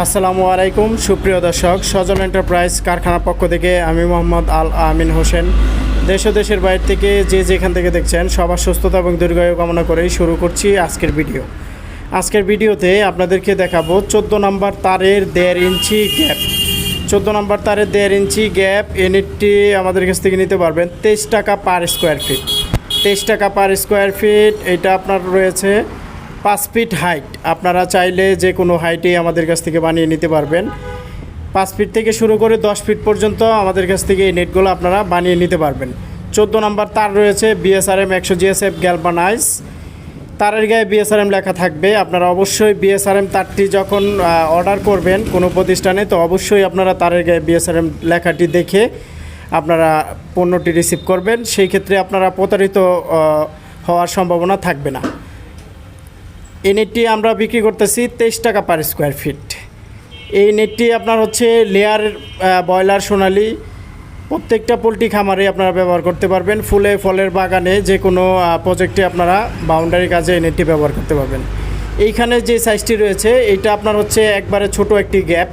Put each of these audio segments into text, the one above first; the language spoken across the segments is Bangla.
আসসালামু আলাইকুম, সুপ্রিয় দর্শক। সজল এন্টারপ্রাইজ কারখানার পক্ষ থেকে আমি মোহাম্মদ আল আমিন হোসেন। দেশ ও দেশের বাইরে থেকে যে যেখান থেকে দেখছেন, সবার সুস্থতা এবং দীর্ঘায়ু কামনা করেই শুরু করছি আজকের ভিডিও। আজকের ভিডিওতে আপনাদেরকে দেখাবো চোদ্দ নম্বর তারের দেড় ইঞ্চি গ্যাপ। চোদ্দ নম্বর তারের দেড় ইঞ্চি গ্যাপ, ইউনিটটি আমাদের কাছ থেকে নিতে পারবেন তেইশ টাকা পার স্কোয়ার ফিট। তেইশ টাকা পার স্কোয়ার ফিট, এটা আপনার রয়েছে পাঁচ ফিট হাইট। আপনারা চাইলে যে কোনো হাইটেই আমাদের কাছ থেকে বানিয়ে নিতে পারবেন। পাঁচ ফিট থেকে শুরু করে দশ ফিট পর্যন্ত আমাদের কাছ থেকে এই নেটগুলো আপনারা বানিয়ে নিতে পারবেন। চোদ্দ নম্বর তার রয়েছে বিএসআরএম একশো জিএসএফ গ্যালবানাইজ তারের গায়ে বিএসআরএম লেখা থাকবে। আপনারা অবশ্যই বিএসআরএম তারটি যখন অর্ডার করবেন কোনো প্রতিষ্ঠানে, তো অবশ্যই আপনারা তারের গায়ে বিএসআরএম লেখাটি দেখে আপনারা পণ্যটি রিসিভ করবেন। সেই ক্ষেত্রে আপনারা প্রতারিত হওয়ার সম্ভাবনা থাকবে না। এই নেটটি আমরা বিক্রি করতেছি তেইশ টাকা পার স্কোয়ার ফিট এই নেটটি আপনার হচ্ছে লেয়ার ব্রয়লার সোনালি, প্রত্যেকটা পোলট্রি খামারে আপনারা ব্যবহার করতে পারবেন। ফুলে, ফলের বাগানে যে কোনো প্রজেক্টে আপনারা বাউন্ডারি কাজে এই নেটটি ব্যবহার করতে পারবেন। এইখানে যে সাইজটি রয়েছে এটা আপনার হচ্ছে একবারে ছোট একটি gap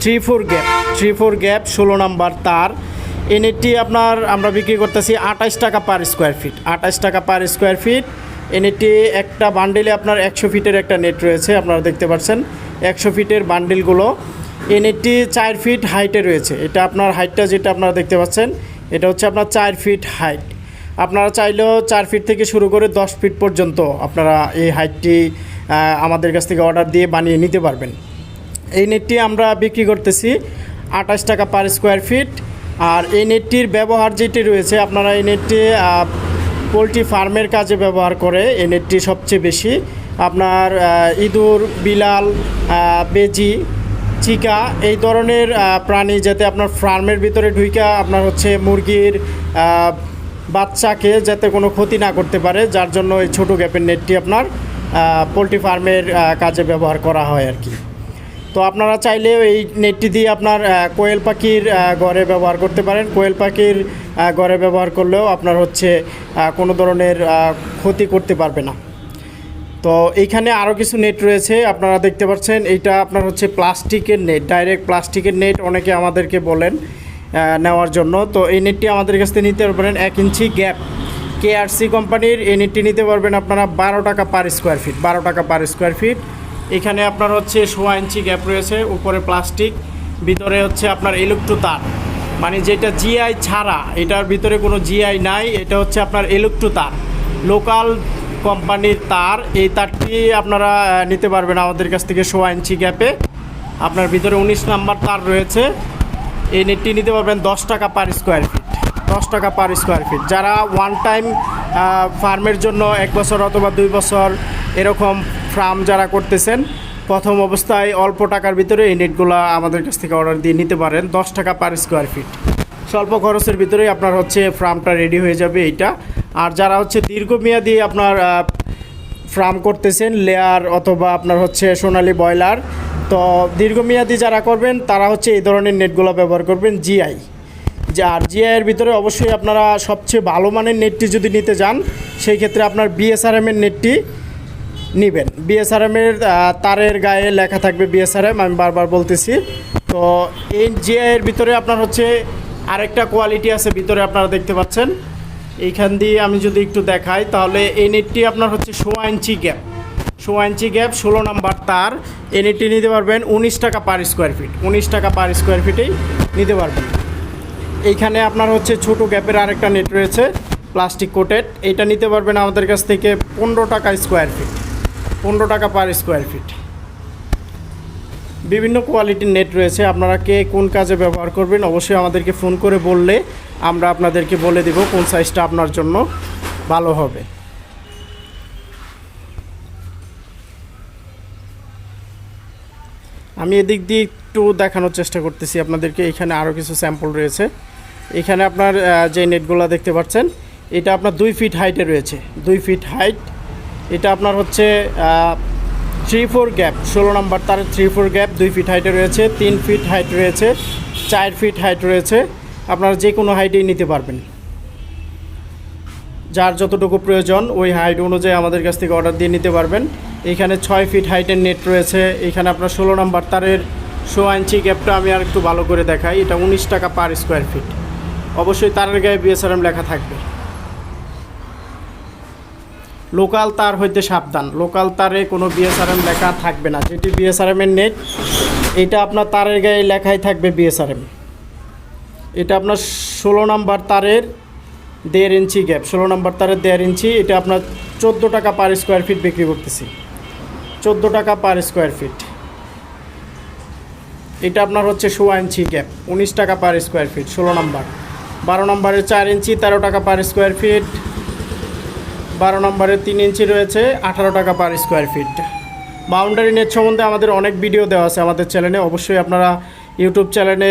three four gap three four gap ষোলো নাম্বার তার। এই নেটটি আপনার আমরা বিক্রি করতেছি আঠাশ টাকা পার স্কোয়ার ফিট আঠাশ টাকা পার স্কোয়ার ফিট এই নেটটি একটা বান্ডেলে আপনার একশো ফিটের একটা নেট রয়েছে, আপনারা দেখতে পাচ্ছেন। একশো ফিটের বান্ডেলগুলো এই নেটটি চার ফিট হাইটে রয়েছে। এটা আপনার হাইটটা যেটা আপনারা দেখতে পাচ্ছেন, এটা হচ্ছে আপনার চার ফিট হাইট। আপনারা চাইলেও চার ফিট থেকে শুরু করে দশ ফিট পর্যন্ত আপনারা এই হাইটটি আমাদের কাছ থেকে অর্ডার দিয়ে বানিয়ে নিতে পারবেন। এই নেটটি আমরা বিক্রি করতেছি আঠাশ টাকা পার স্কোয়ার ফিট। আর এই নেটটির ব্যবহার যেটি রয়েছে, আপনারা এই নেটটি পোলট্রি ফার্মের কাজে ব্যবহার করে, এই নেটটি সবচেয়ে বেশি। আপনার ইঁদুর, বিলাল বেজি, চিকা, এই ধরনের প্রাণী যাতে আপনার ফার্মের ভিতরে ঢুইকা আপনার হচ্ছে মুরগির বাচ্চাকে যাতে কোনো ক্ষতি না করতে পারে, যার জন্য এই ছোটো গ্যাপের নেটটি আপনার পোলট্রি ফার্মের কাজে ব্যবহার করা হয় আর কি। তো আপনারা চাইলে এই নেটটি দিয়ে আপনার কোয়েল পাখির ঘরে ব্যবহার করতে পারেন। কোয়েল পাখির ঘরে ব্যবহার করলেও আপনার হচ্ছে কোনো ধরনের ক্ষতি করতে পারবে না। তো এইখানে আরও কিছু নেট রয়েছে, আপনারা দেখতে পাচ্ছেন, এইটা আপনার হচ্ছে প্লাস্টিকের নেট, ডাইরেক্ট প্লাস্টিকের নেট অনেকে আমাদেরকে বলেন নেওয়ার জন্য। তো এই নেটটি আমাদের কাছ থেকে নিতে পারবেন এক ইঞ্চি গ্যাপ। কেআরসি কোম্পানির এই নেটটি নিতে পারবেন আপনারা বারো টাকা পার স্কোয়ার ফিট, বারো টাকা পার স্কোয়ার ফিট। এখানে আপনার হচ্ছে সোয়া ইঞ্চি গ্যাপ রয়েছে, উপরে প্লাস্টিক, ভিতরে হচ্ছে আপনার ইলেকট্রো তার মানে যেটা জিআই ছাড়া, এটার ভিতরে কোনো জিআই নাই, এটা হচ্ছে আপনার ইলেকট্রো তার লোকাল কোম্পানির তার, এই তারটি আপনারা নিতে পারবেন আমাদের কাছ থেকে সোয়া ইঞ্চি গ্যাপে। আপনার ভিতরে উনিশ নাম্বার তার রয়েছে। এই নেটটি নিতে পারবেন দশ টাকা পার স্কোয়ার ফিট। দশ টাকা পার স্কোয়ার ফিট। যারা ওয়ান টাইম ফার্মের জন্য এক বছর অথবা দুই বছর এরকম ফার্ম যারা করতেছেন, প্রথম অবস্থায় অল্প টাকার ভিতরে এই নেটগুলো আমাদের কাছ থেকে অর্ডার দিয়ে নিতে পারেন, দশ টাকা পার স্কোয়ার ফিট স্বল্প খরচের ভিতরেই আপনার হচ্ছে ফার্মটা রেডি হয়ে যাবে এইটা। আর যারা হচ্ছে দীর্ঘমেয়াদী আপনার ফার্ম করতেছেন লেয়ার অথবা আপনার হচ্ছে সোনালি ব্রয়লার তো দীর্ঘমেয়াদী যারা করবেন, তারা হচ্ছে এই ধরনের নেটগুলো ব্যবহার করবেন জিআই যে আর জিআইয়ের ভিতরে অবশ্যই আপনারা সবচেয়ে ভালো মানের নেটটি যদি নিতে যান, সেই ক্ষেত্রে আপনার বিএসআরএমের নেটটি নেবেন। বিএসআরএমের তারের গায়ে লেখা থাকবে বিএসআরএম আমি বারবার বলতেছি। তো এই জিআইয়ের ভিতরে আপনার হচ্ছে আরেকটা কোয়ালিটি আছে, ভিতরে আপনারা দেখতে পাচ্ছেন। এইখান দিয়ে আমি যদি একটু দেখাই, তাহলে এই নেটটি আপনার হচ্ছে সোয়া ইঞ্চি গ্যাপ সোয়া ইঞ্চি গ্যাপ ষোলো নাম্বার তার। এই নেটটি নিতে পারবেন উনিশ টাকা পার স্কোয়ার ফিট উনিশ টাকা পার স্কোয়ার ফিটেই নিতে পারবেন। এইখানে আপনার হচ্ছে ছোট গ্যাপের আরেকটা নেট রয়েছে প্লাস্টিক কোটেড এটা নিতে পারবেন আমাদের কাছ থেকে পনেরো টাকা স্কোয়ার ফিট পনেরো টাকা পার স্কোয়ার ফিট বিভিন্ন কোয়ালিটির নেট রয়েছে, আপনারা কে কোন কাজে ব্যবহার করবেন অবশ্যই আমাদেরকে ফোন করে বললে আমরা আপনাদেরকে বলে দেব কোন সাইজটা আপনার জন্য ভালো হবে। আমি এদিক দিয়ে একটু দেখানোর চেষ্টা করতেছি, আপনাদেরকে এখানে আরও কিছু স্যাম্পল রয়েছে। এখানে আপনার যে নেটগুলো দেখতে পাচ্ছেন, এটা আপনার দুই ফিট হাইটে রয়েছে। দুই ফিট হাইট এটা আপনার হচ্ছে থ্রি ফোর গ্যাপ ষোলো নম্বর তার থ্রি ফোর গ্যাপ দুই ফিট হাইটে রয়েছে, তিন ফিট হাইট রয়েছে, চার ফিট হাইট রয়েছে, আপনারা যে কোনো হাইটেই নিতে পারবেন। যার যতটুকু প্রয়োজন, ওই হাইট অনুযায়ী আমাদের কাছ থেকে অর্ডার দিয়ে নিতে পারবেন। এখানে ছয় ফিট হাইটের নেট রয়েছে, এখানে আপনার ষোলো নম্বর তারের সোয়া ইঞ্চি গ্যাপটা আমি আর একটু ভালো করে দেখাই, এটা উনিশ টাকা পার স্কোয়ার ফিট অবশ্যই তারের গায়ে বিএসআরএম লেখা থাকবে। লোকাল তার হইতে সাবধান। লোকাল তারে কোনো বিএসআরএম লেখা থাকবে না। যেটি বিএসআরএম এর নেট, এটা আপনার তারের গায়ে লেখাই থাকবে বিএসআরএম এটা আপনার ষোলো নাম্বার তারের দেড় ইঞ্চি গ্যাপ। ষোলো নাম্বার তারের দেড় ইঞ্চি, এটা আপনার চোদ্দ টাকা পার স্কোয়ার ফিট বিক্রি করতেছি। চোদ্দ টাকা পার স্কোয়ার ফিট এটা আপনার হচ্ছে সোয়া ইঞ্চি গ্যাপ, উনিশ টাকা পার স্কোয়ার ফিট ষোলো নাম্বার। বারো নম্বরের চার ইঞ্চি, তেরো টাকা পার স্কোয়ার ফিট বারো নম্বরের তিন ইঞ্চি রয়েছে, আঠারো টাকা per square feet boundary net সম্বন্ধে আমাদের অনেক ভিডিও দেওয়া আছে আমাদের চ্যানেলে অবশ্যই আপনারা ইউটিউব চ্যানেলে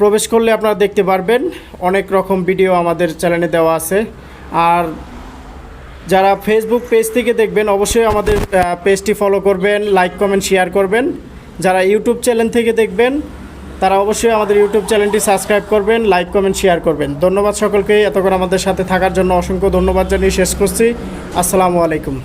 প্রবেশ করলে আপনারা দেখতে পারবেন। অনেক রকম ভিডিও আমাদের চ্যানেলে দেওয়া আছে। আর যারা ফেসবুক পেজ থেকে দেখবেন, অবশ্যই আমাদের পেজটি ফলো করবেন লাইক কমেন্ট শেয়ার করবেন। যারা ইউটিউব চ্যানেল থেকে দেখবেন তারা অবশ্যই আমাদের ইউটিউব চ্যানেলটি সাবস্ক্রাইব করবেন লাইক কমেন্ট শেয়ার করবেন। ধন্যবাদ সকলকে। এতক্ষণ আমাদের সাথে থাকার জন্য অসংখ্য ধন্যবাদ জানিয়ে শেষ করছি। আসসালামু আলাইকুম।